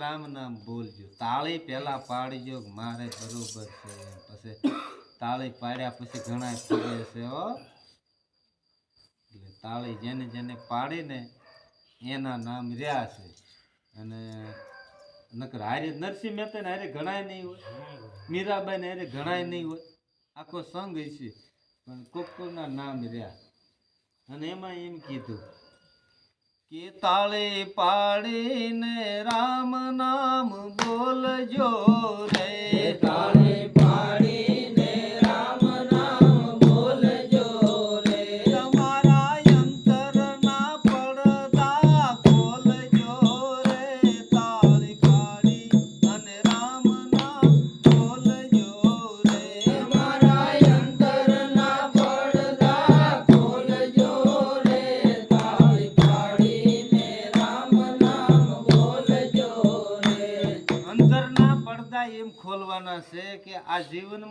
રામ નામ બોલજો તાળી પેલા પાડજો મારે બરોબર છે. પછી તાળી પાડ્યા પછી ઘણા ફરે છે હો. એટલે તાળી જેને જેને પાડીને એના નામ રહ્યા છે. અને નકર હારે નરસિંહ મહેતા ને હારે ઘણાય નહીં હોય. મીરાબાઈ ને હારે ઘણાય નહીં હોય. આખો સંઘ છે પણ કોક કોકના નામ રહ્યા. અને એમાં એમ કીધું કે પાડીને રામ નામ બોલજો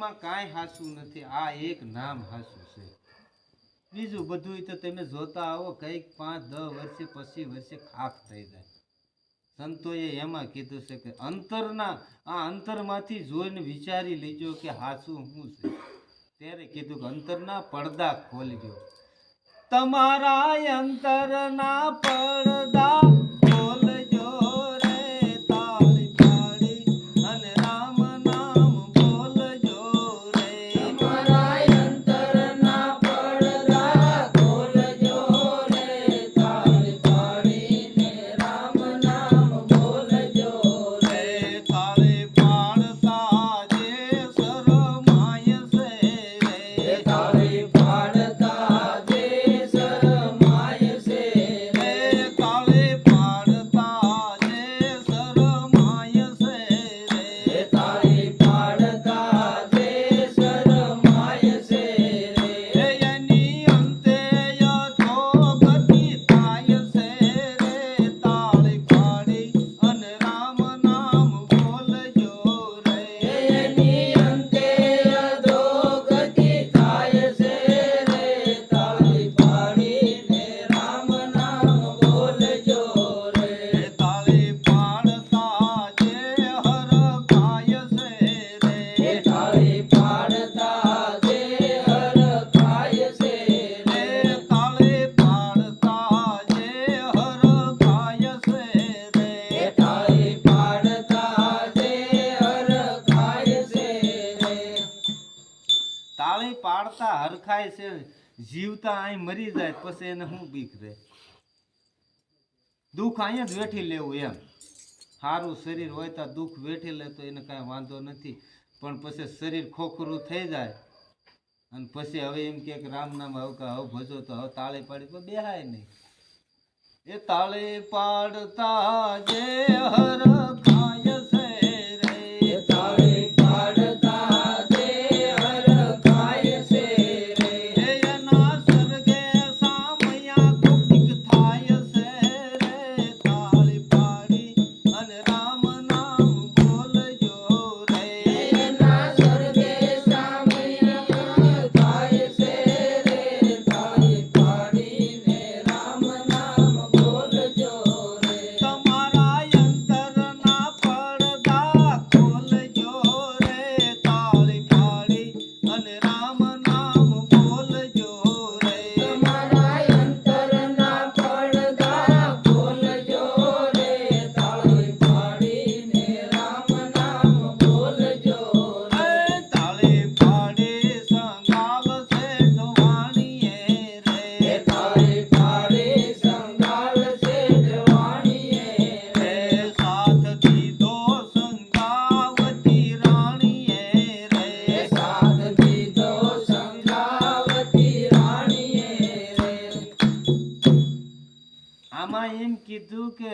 જીવનમાં કાંઈ હાસું નથી, આ એક નામ હાસું છે. બીજું બધું તો તમે જોતા આવો, કંઈક પાંચ, દસ વર્ષે પછી વર્ષે ખાખ થઈ જાય. સંતોએ એમાં કીધું છે કે અંતરના, આ અંતરમાંથી જોઈને વિચારી લેજો કે હાસું શું છે. ત્યારે કીધું કે અંતરના પડદા ખોલજો. તમારા અંતરના પડદા હરખાય છે, જીવતા અહીં મરી જાય, પછી એને શું બીક રહે? દુઃખ અહીંયા જ વેઠી લેવું એમ. સારું શરીર હોય તો દુઃખ વેઠી લે તો એને કાંઈ વાંધો નથી. પણ પછી શરીર ખોખરું થઈ જાય. અને પછી હવે એમ કે રામ નામ હવે કે હવે ભજો તો હવે તાળે પાડી તો બેહાય નહીં. એ તાળે પાડતા જે હર ખાય કીધું કે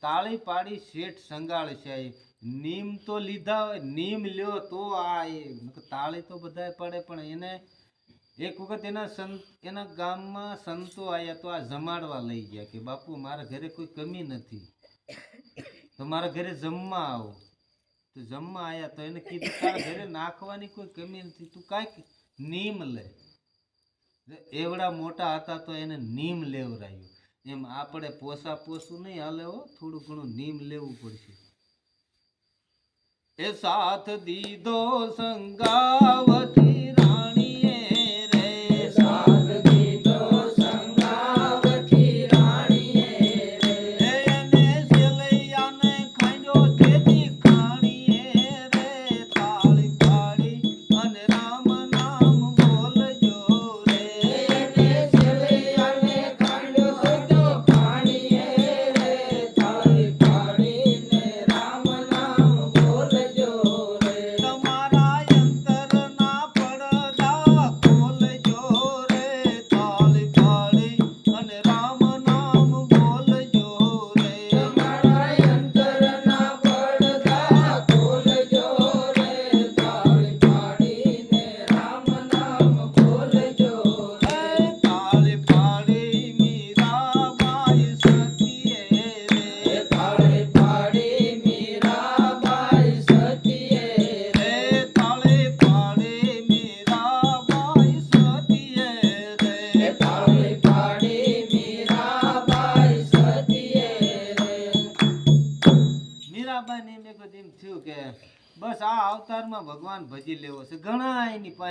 તાળી પાડી શેઠ સંગાળ છે. નીમ તો લીધા હોય, નીમ લ્યો તો આ તાળી તો બધાય પડે, પણ એને એક વખત એના સંત એના ગામમાં સંતો આવ્યા તો આ જમાડવા લઈ ગયા કે, બાપુ, મારા ઘરે કોઈ કમી નથી. તો મારા ઘરે જમવા આવો. તો જમવા આવ્યા તો એને કીધું, તારા ઘરે નાખવાની કોઈ કમી નથી. તું કાંઈક નીમ લે. એવડા મોટા હતા તો એને નીમ લેવરાયું. એમ આપણે પોસા પોસું નહીં હાલે હો, થોડું ઘણું નીમ લેવું પડશે. એ સાથ દીધો સંગાવતી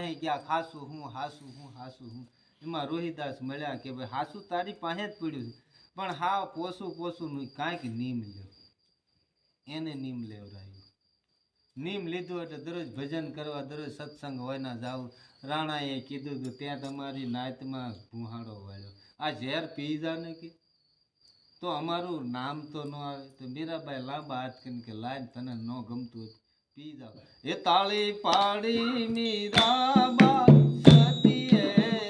પાસે ગયા ખાસું હું, હાસું હું હાસું હું. એમાં રોહિદાસ મળ્યા કે ભાઈ, હાસું તારી પાસે જ પડ્યું છે. પણ હા પોસું પોસું કાંઈક નીમ લ્યો. એને નીમ લેવરાયું નીમ લીધું એટલે દરરોજ ભજન કરવા, દરરોજ સત્સંગ હોય ના જાવ રાણાએ કીધું કે ત્યાં તમારી નાતમાં ભૂહાડો વાળ્યો. આ ઝેર પી જા ને કે? તો અમારું નામ તો ન આવે. તો મીરાબાઈ લાંબા હાથ કરીને કે લાઈન તને ન ગમતું હોય તો પી જાવ એ તાળી પાડી મીરાબા સતીએ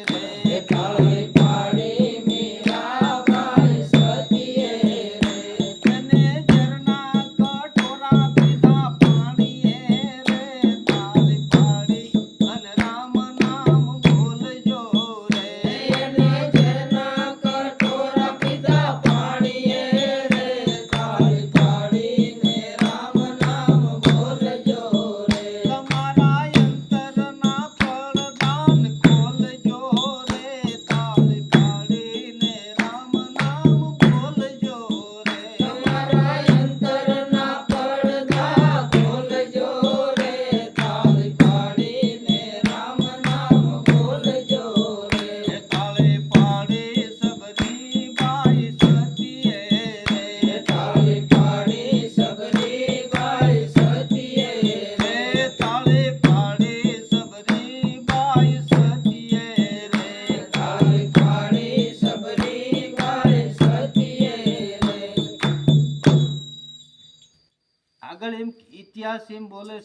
રે થાળી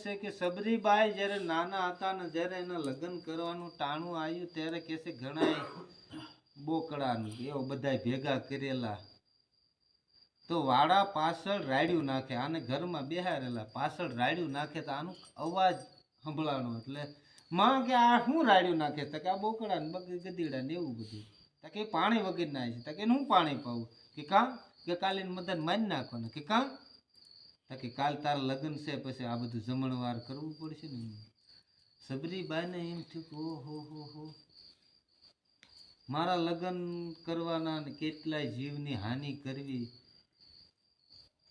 છે કે સબરીબાઈ જ્યારે નાના હતા ને જ્યારે એના લગ્ન કરવાનું ટાણું આવ્યું, ત્યારે કે છે ઘણા બોકડાનું એવો બધાય ભેગા કરેલા. તો વાડા પાછળ રાડ્યું નાખે, આને ઘરમાં બેહારેલા, પાછળ રાડ્યું નાખે તો આનું અવાજ સંભળાણો એટલે, માં કે આ શું રાડ્યું નાખે? તો કે આ બોકડા ને બગ, ગધેડા ને એવું બધું. તો કે પાણી વગર ના છે. તો કે હું પાણી પાવું? કે કાં? કે કાલે મદન મારી નાખવાનું. કે કાં? તો કે કાલ તાર લગ્ન છે, પછી આ બધું જમણવાર કરવું પડશે ને સબરીબાઈને એમ થયું ઓહો, હો હો. મારા લગ્ન કરવાના ને કેટલાય જીવની હાનિ કરવી.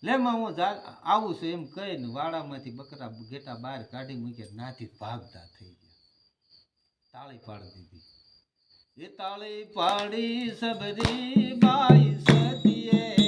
લે માં, હું આવું છું એમ કહીને વાડામાંથી બકરા ઘેટા બહાર કાઢી મૂક્યા નાથી ભાગતા થઈ ગયા. તાળી પાડી દીધી. એ તાળી પાડી સબરી બાઈ સતીએ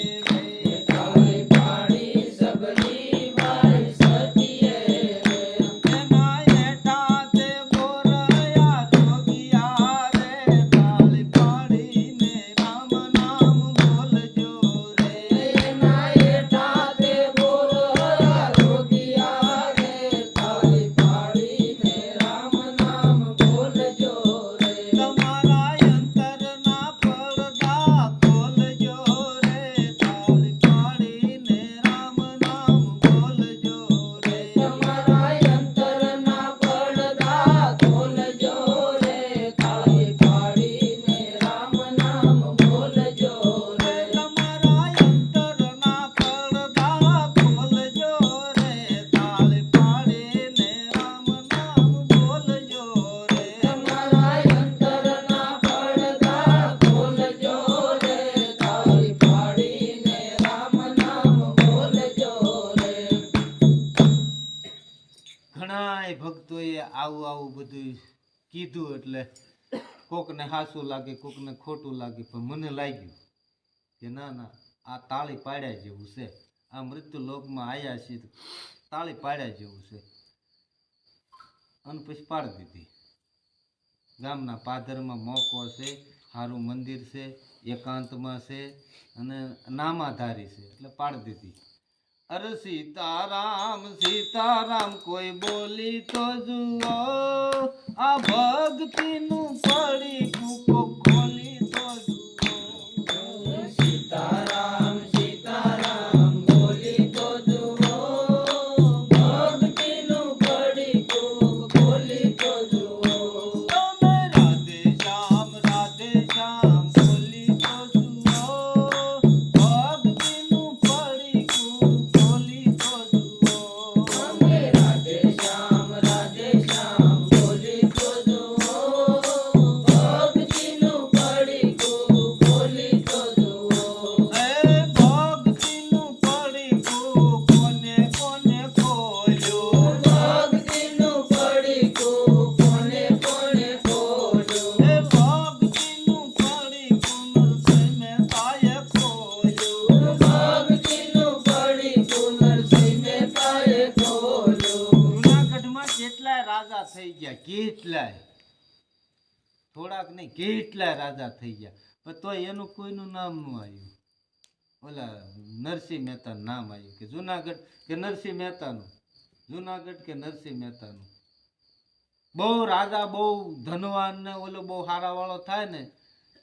આવું આવું બધું કીધું એટલે કોકને હાસું લાગે, કોકને ખોટું લાગે, પણ મને લાગ્યું કે ના ના, આ તાળી પાડ્યા જેવું છે. આ મૃત્યુ લોકમાં આવ્યા છે તાળી પાડ્યા જેવું છે. અને પછી પાડી દીધી. ગામના પાદરમાં મોકો છે સારું મંદિર છે, એકાંતમાં છે અને નામાધારી છે, એટલે પાડી દીધી. અરે સીતારામ સીતારામ કોઈ બોલી તો જુઓ. આ ભક્તિનું પડી કૂકો કેટલાય? થોડાક નહીં, કેટલાય રાજા થઈ ગયા. પણ તો એનું કોઈનું નામ ન આવ્યું. ઓલા નરસિંહ મહેતાનું નામ આવ્યું કે જુનાગઢ કે નરસિંહ મહેતાનું? જુનાગઢ કે નરસિંહ મહેતાનું? બહુ રાજા, બહુ ધનવાન ને ઓલો બહુ હારાવાળો થાય ને,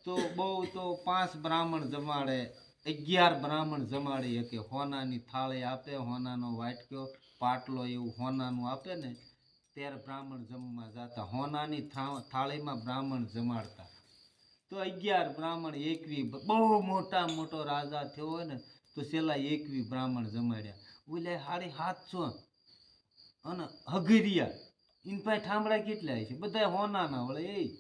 તો બહુ તો પાંચ બ્રાહ્મણ જમાડે, અગિયાર બ્રાહ્મણ જમાડી કે હોનાની થાળી આપે, હોનાનો વાટક્યો, પાટલો એવું હોનાનું આપે ને ત્યારે બ્રાહ્મણ જમવા જતા, હોનાની થાળીમાં બ્રાહ્મણ જમાડતા. તો અગિયાર બ્રાહ્મણ, એકવી બહુ મોટા મોટો રાજા થયો હોય ને, તો છેલ્લા એકવી બ્રાહ્મણ જમાડ્યા. બોલે હાડી હાથસો અને હગરિયા. ઇન પાસે ઠામડા કેટલા છે? બધા હોનાના વળે, એ.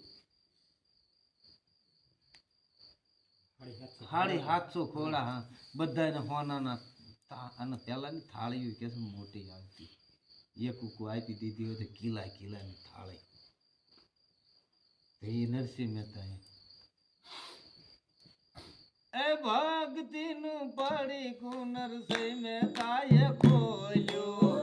હાડી હાથસો ખોળા, હા. બધાને હોનાના અને પહેલાની થાળીઓ કે મોટી આવતી. એક ઉકુ આપી દીધી હોય તો કિલા કિલાની થાળી. તો એ નરસિંહ મહેતા એ ભક્તિનું પડી નરસિંહ મહેતાએ ખોલ્યું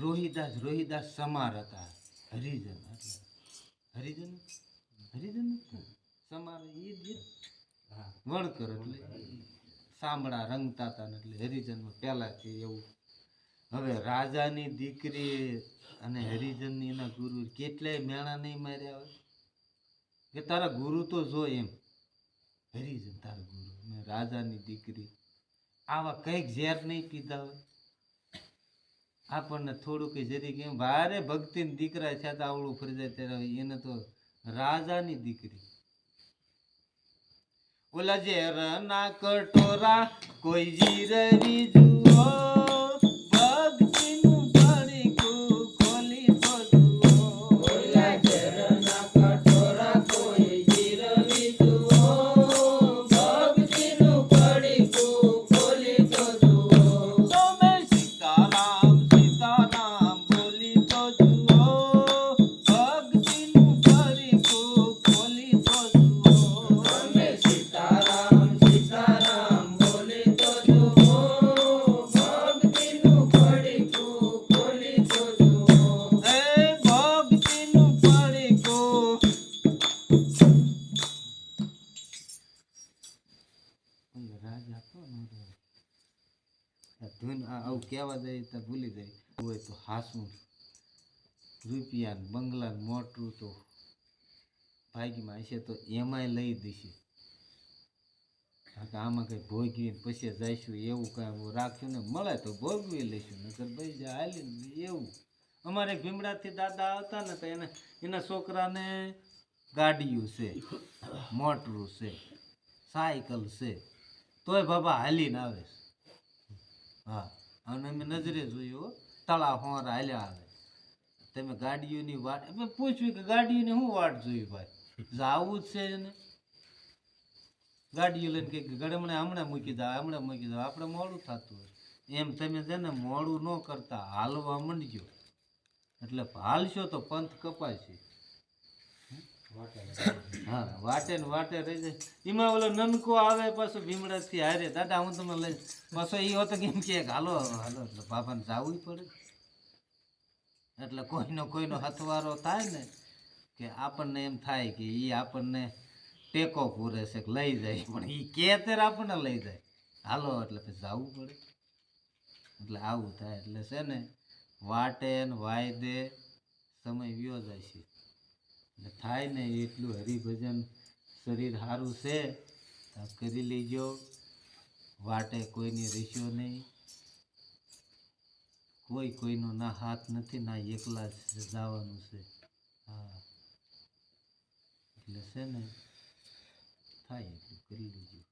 રોહિદાસ રોહિદાસ સમાર હતા. હરિજન હરિજન? હરિજન સમાર એ જ હા, વણકર એટલે સાંભળા રંગતા હતા ને એટલે હરિજનમાં પહેલાંથી એવું. હવે રાજાની દીકરી અને હરિજનની એના ગુરુ કેટલાય મેણા નહીં માર્યા હોય? કે તારા ગુરુ તો જો એમ. હરિજન તારા ગુરુ. રાજાની દીકરી. આવા કંઈક ઝેર નહીં પીધા હોય? આપણને થોડુંક જરી કેમ ભારે ભક્તિની દીકરા છે તો આવડું ફરી જાય ત્યારે એને તો રાજાની દીકરી. ઓલા ઝેરના કટોરા કોઈ જીરવી જુઓ. જાય તો ભૂલી જાય. હોય તો હાસું રૂપિયા બંગલા મોટું તો ભાગીમાં હશે તો એમાંય લઈ દઈશું આમાં કંઈ ભોગવી પછી જઈશું એવું કાંઈ રાખ્યું ને મળે તો ભોગવી લઈશું. નકર ભાઈ જા હાલી એવું. અમારે ભીમડાથી દાદા આવતા ને તો એને, એના છોકરાને ગાડીયું છે, મોટરું છે, સાયકલ છે. તોય બાબા હાલીને આવે હા. અને અમે નજરે જોયું તળા હોર હાલ્યા આવે. તમે ગાડીઓની વાટ, અમે પૂછ્યું કે ગાડીઓની શું વાટ જોઈ ભાઈ? જાવું જ છે એને. ગાડીઓ લઈને કે ગળમણે હમણાં મૂકી દો હમણાં મૂકી દો આપણે મોડું થતું હોય. એમ તમે છે ને મોડું ન કરતા, હાલવા માંડજો. એટલે હાલશો તો પંથ કપાશે. હા વાટે ને રહી જાય. એમાં ઓલો નનકો આવે પાછો ભીમડાથી હારે. દાદા, હું તમને લઈ પાછો એ હોતો કેમ કે હાલો હાલો, એટલે બાપાને જાવું પડે. એટલે કોઈનો કોઈનો હથવારો થાય ને કે આપણને એમ થાય કે એ આપણને ટેકો પૂરે છે, કે લઈ જાય. પણ એ કે ત્યારે આપણને લઈ જાય. હાલો, એટલે પછી જવું પડે. એટલે આવું થાય. એટલે છે ને, વાટે વાયદે સમય વ્યો જાય છે. થાય ને એટલું હરિભજન શરીર સારું છે કરી લેજો. વાટે કોઈની રહેશો નહીં. કોઈ કોઈનો ના હાથ નથી, ના એકલા જવાનું છે. હા. એટલે છે ને, થાય એટલું, કરી લેજો.